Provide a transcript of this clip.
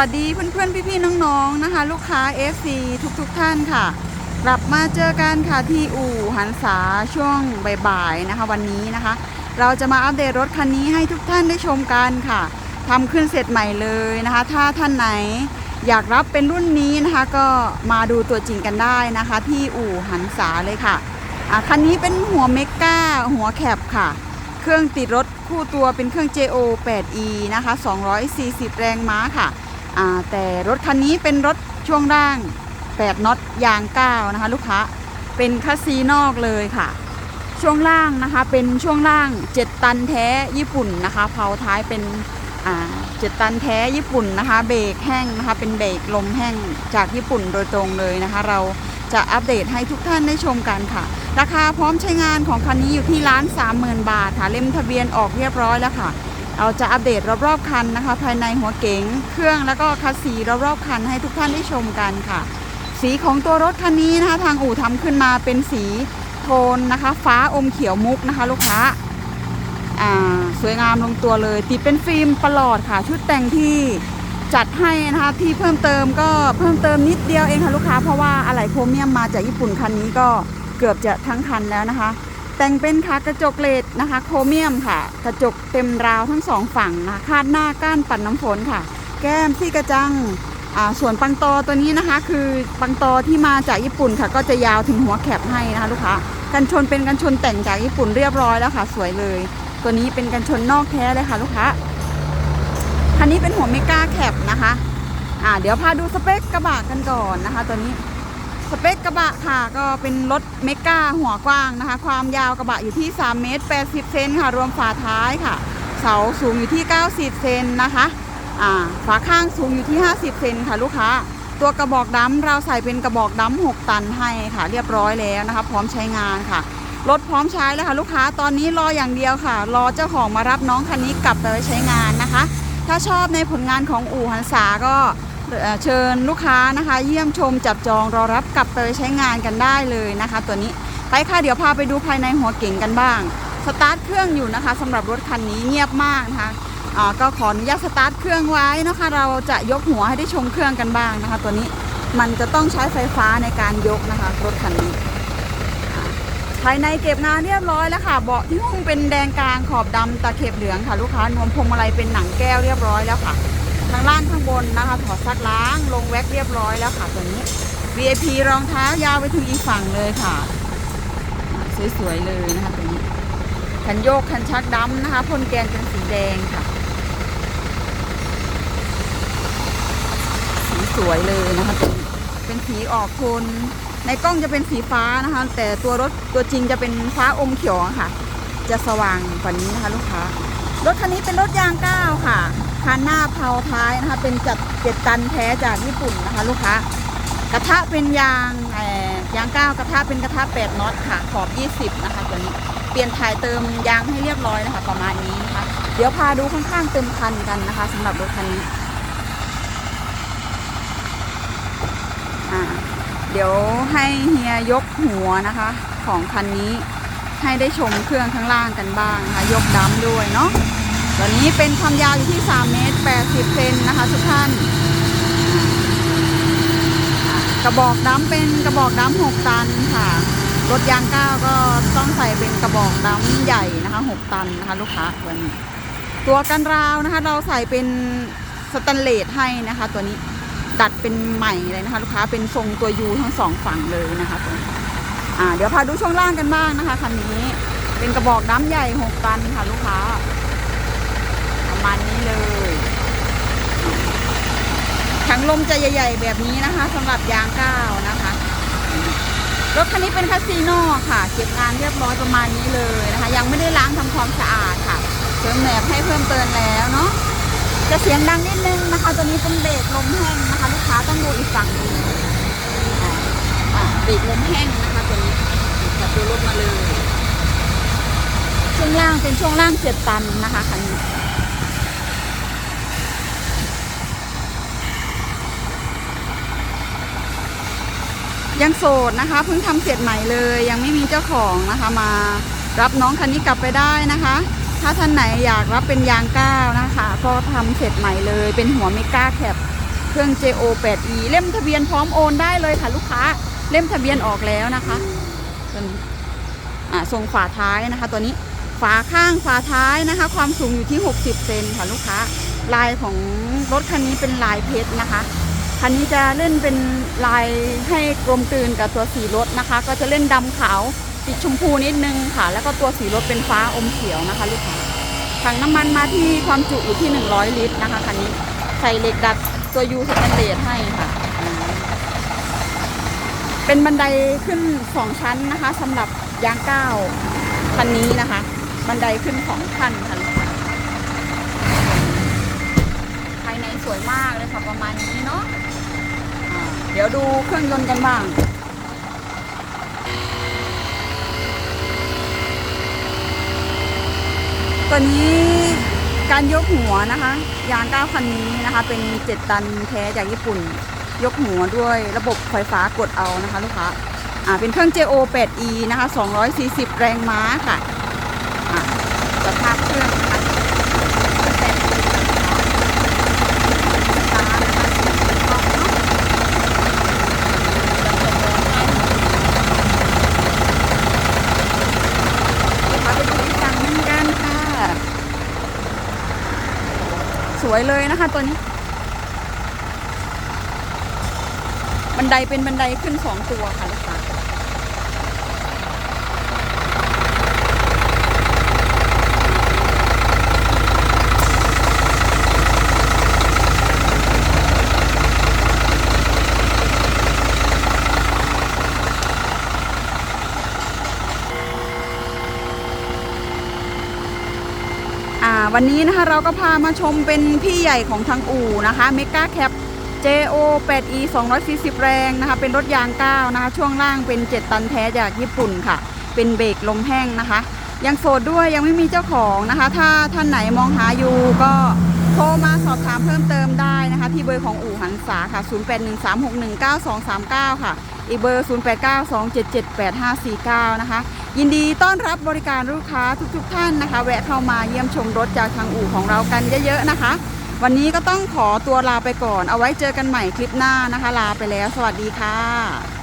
วัสดีเพื่อนๆ พี่ๆ น้องๆ นะคะ ลูกค้า FC ทุกๆ ท่านค่ะ กลับมาเจอกันค่ะที่อู่หันษาช่วงบ่ายๆ นะคะ วันนี้นะคะ เราจะมาอัปเดตรถคันนี้ให้ทุกท่านได้ชมกันค่ะทำขึ้นเสร็จใหม่เลยนะคะ ถ้าท่านไหนอยากรับเป็นรุ่นนี้นะคะ ก็มาดูตัวจริงกันได้นะคะ ที่อู่หันษาเลยค่ะะคันนี้เป็นหัวเมก้าหัวแคบค่ะ เครื่องติดรถคู่ตัวเป็นเครื่อง JO 8E นะคะ240 แรงม้าค่ะ แต่รถคันนี้เป็นรถช่วงล่าง 8น็อตยาง 9 นะคะ ลูกค้าเป็นคัสซีนอกเลยค่ะ ช่วงล่างนะคะเป็นช่วงล่าง 7 ตันแท้ญี่ปุ่นนะคะเผาท้ายเป็นอ่า7ตันแท้ญี่ปุ่นนะคะเบรกแห้งนะคะเป็นเบรกลมแห้งจากญี่ปุ่นโดยตรงเลยนะคะ เราจะอัปเดตให้ทุกท่านได้ชมกันค่ะ ราคาพร้อมใช้งานของคันนี้อยู่ที่ล้านสามหมื่นบาทค่ะเล่มทะเบียนออกเรียบร้อยแล้วค่ะ เราจะอัปเดตรอบๆคันนะคะ ภายในหัวเก๋งเครื่องแล้วก็คัสซีรอบๆคันให้ทุกท่านได้ชมกันค่ะ สีของตัวรถคันนี้นะคะทางอู่ทำขึ้นมาเป็นสีโทนนะคะ ฟ้าอมเขียวมุกนะคะ ลูกค้าอ่าสวยงามลงตัวเลย ติดเป็นฟิล์มประหลอดค่ะ ชุดแต่งที่จัดให้นะคะที่เพิ่มเติมก็เพิ่มเติมนิดเดียวเองค่ะลูกค้าเพราะว่าอะไหล่โครเมียมมาจากญี่ปุ่นคันนี้ก็เกือบจะทั้งคันแล้วนะคะ แต่งเป็นค่ะกระจกเลดนะคะ โครเมียมค่ะ กระจกเต็มราวทั้งสองฝั่งนะคาดหน้าก้านปัดน้ำฝนค่ะ แก้มที่กระจังอ่าส่วนปังตอตัวนี้นะคะ คือปังตอที่มาจากญี่ปุ่นค่ะ ก็จะยาวถึงหัวแคบให้นะคะลูกค้ากันชนเป็นกันชนแต่งจากญี่ปุ่นเรียบร้อยแล้วค่ะ สวยเลย ตัวนี้เป็นกันชนนอกแท้เลยค่ะลูกค้าคันนี้เป็นหัวเมกาแคบนะคะอ่าเดี๋ยวพาดูสเปคกระบะกันก่อนนะคะ ตัวนี้ สเปคกระบะค่ะ ก็เป็นรถเมกาหัวกว้างนะคะ ความยาวกระบะอยู่ที่ 3 เมตร 80 เซนค่ะ รวมฝาท้ายค่ะ เสาสูงอยู่ที่ 90 เซนนะคะอ่าฝาข้างสูงอยู่ที่ 50 เซนค่ะลูกค้า ตัวกระบอกดำเราใส่เป็นกระบอกดำ6ตันให้ค่ะ เรียบร้อยแล้วนะคะ พร้อมใช้งานค่ะ รถพร้อมใช้แล้วค่ะลูกค้า ตอนนี้รออย่างเดียวค่ะ รอเจ้าของมารับน้องคันนี้กลับไปใช้งานนะคะ ถ้าชอบในผลงานของอู่หันษาก็ เชิญลูกค้านะคะ เยี่ยมชมจับจองรอรับกลับไปใช้งานกันได้เลยนะคะ ตัวนี้ไปค่ะเดี๋ยวพาไปดูภายในหัวเก่งกันบ้าง สตาร์ทเครื่องอยู่นะคะสำหรับรถคันนี้เงียบมากนะคะก็ขออนุญาตสตาร์ทเครื่องไว้นะคะ เราจะยกหัวให้ได้ชมเครื่องกันบ้างนะคะ ตัวนี้มันจะต้องใช้ไฟฟ้าในการยกนะคะรถคันนี้ภายในเก็บงานเรียบร้อยแล้วค่ะเบาะที่หุ้มเป็นแดงกลางขอบดำตะเข็บเหลืองค่ะ ลูกค้านวมพวงมาลัยเป็นหนังแก้วเรียบร้อยแล้วค่ะ ทางล่างข้างบนนะคะถอดซักล้างลงแว็กเรียบร้อยแล้วค่ะตัวนี้ VIP รองเท้ายาวไปถึงอีกฝั่งเลยค่ะสวยๆเลยนะคะตัวนี้คันโยกคันชักดำนะคะพ่นแกนเป็นสีแดงค่ะ สีสวยเลยนะคะตัวนี้เป็นสีออกโทนในกล้องจะเป็นสีฟ้านะคะ แต่ตัวรถตัวจริงจะเป็นฟ้าอมเขียวค่ะ จะสว่างกว่านี้นะคะลูกค้ารถคันนี้เป็นรถยางก้าวค่ะ คันหน้าเผาท้ายนะคะ เป็นจัดเจ็ดตันแท้จากญี่ปุ่นนะคะ ลูกค้ากระทะเป็นยางยางก้าวกระทะเป็นกระทะแปดน็อตค่ะขอบ20นะคะตัวนี้เปลี่ยนถ่ายเติมยางให้เรียบร้อยนะคะ ประมาณนี้นะคะเดี๋ยวพาดูข้างๆเต็มคันกันนะคะสำหรับรถคันนี้เดี๋ยวให้เฮียยกหัวนะคะ ของคันนี้ให้ได้ชมเครื่องข้างล่างกันบ้างนะคะ ยกดัมด้วยเนาะ ตัวนี้เป็นความยาวอยู่ที่ 3 เมตร 80 เซนนะคะทุกท่าน กระบอกดัมเป็นกระบอกดัม6ตันค่ะ รถยางก้าวก็ต้องใส่เป็นกระบอกดัมใหญ่นะคะ 6 ตันนะคะลูกค้าตัวนี้ ตัวกันราวนะคะ เราใส่เป็นสแตนเลสให้นะคะ ตัวนี้ดัดเป็นใหม่เลยนะคะ ลูกค้าเป็นทรงตัวยูทั้งสองฝั่งเลยนะคะตัวนี้อ่าเดี๋ยวพาดูช่วงล่างกันบ้างนะคะคันนี้เป็นกระบอกน้ำใหญ่หกตันค่ะลูกค้า มาณนี้เลยถังลมจะใหญ่ ๆ แบบนี้นะคะสำหรับยางก้าวนะคะ รถคันนี้เป็นคาสิโนค่ะ เก็บงานเรียบร้อยประมาณนี้เลยนะคะ ยังไม่ได้ล้างทำความสะอาดค่ะเติมแหนบให้เพิ่มเติมแล้วเนาะจะเสียงดังนิดนึงนะคะ ตัวนี้เป็นเบรกลมแห้งนะคะ ลูกค้าต้องดูอีกฝั่งนึงเบรกลมแห้งนะคะตัวนี้จับตัวรถมาเลย ช่วงล่างเป็นช่วงล่างเจ็ดตันนะคะคันนี้ ยังโสดนะคะเพิ่งทำเสร็จใหม่เลย ยังไม่มีเจ้าของนะคะมารับน้องคันนี้กลับไปได้นะคะ ถ้าท่านไหนอยากรับเป็นยางก้าวนะคะ ก็ทำเสร็จใหม่เลย เป็นหัวเมก้าแคปเครื่อง JO 8E เล่มทะเบียนพร้อมโอนได้เลยค่ะลูกค้าเล่มทะเบียนออกแล้วนะคะตัวนี้อ่าทรงฝาท้ายนะคะ ตัวนี้ฝาข้างฝาท้ายนะคะ ความสูงอยู่ที่ 60 เซนค่ะลูกค้า ลายของรถคันนี้เป็นลายเพชรนะคะ คันนี้จะเล่นเป็นลายให้กลมกลืนกับตัวสีรถนะคะ ก็จะเล่นดำขาวติดชมพูนิดนึงค่ะ แล้วก็ตัวสีรถเป็นฟ้าอมเขียวนะคะลูกค้าถังน้ำมันมาที่ความจุอยู่ที่ 100 ลิตรนะคะคันนี้ใส่เหล็กดัดตัวยูสแตนเลสให้ค่ะ เป็นบันไดขึ้น 2 ชั้นนะคะสำหรับยางก้าวคันนี้นะคะ บันไดขึ้นสองขั้นค่ะภายในสวยมากเลยค่ะประมาณนี้เนาะ เดี๋ยวดูเครื่องยนต์กันบ้างตัวนี้การยกหัวนะคะ ยางก้าคันนี้นะคะ เป็น 7 ตันแท้จากญี่ปุ่น ยกหัวด้วยระบบไฟฟ้ากดเอานะคะลูกค้าอ่าเป็นเครื่อง JO 8E นะคะ240 แรงม้าค่ะอ่าสภาพเครื่องนะคะแต่ ร้านนะคะสีทองเนาะเดี๋ยวพาไปดูอีกฝั่งหนึงกันค่ะ ส วยเลยนะคะตัวนี้ บันไดเป็นบันไดขึ้นสองตัวค่ะลูกค้า วันนี้นะคะเราก็พามาชมเป็นพี่ใหญ่ของทางอู่นะคะเมกาแคป JO 8E 240 แรงนะคะ เป็นรถยางก้าวนะคะ ช่วงล่างเป็น 7 ตันแท้จากญี่ปุ่นค่ะ เป็นเบรกลมแห้งนะคะ ยังโสดด้วยยังไม่มีเจ้าของนะคะ ถ้าท่านไหนมองหาอยู่ก็โทรมาสอบถามเพิ่มเติมได้นะคะ ที่เบอร์ของอู่หันษาค่ะ 0813619239 ค่ะ อีกเบอร์ 0892778549 นะคะ ยินดีต้อนรับบริการลูกค้าทุกๆทท่านนะคะ แวะเข้ามาเยี่ยมชมรถจากทางอู่ของเรากันเยอะๆนะคะ วันนี้ก็ต้องขอตัวลาไปก่อน เอาไว้เจอกันใหม่คลิปหน้านะคะ ลาไปแล้ว สวัสดีค่ะ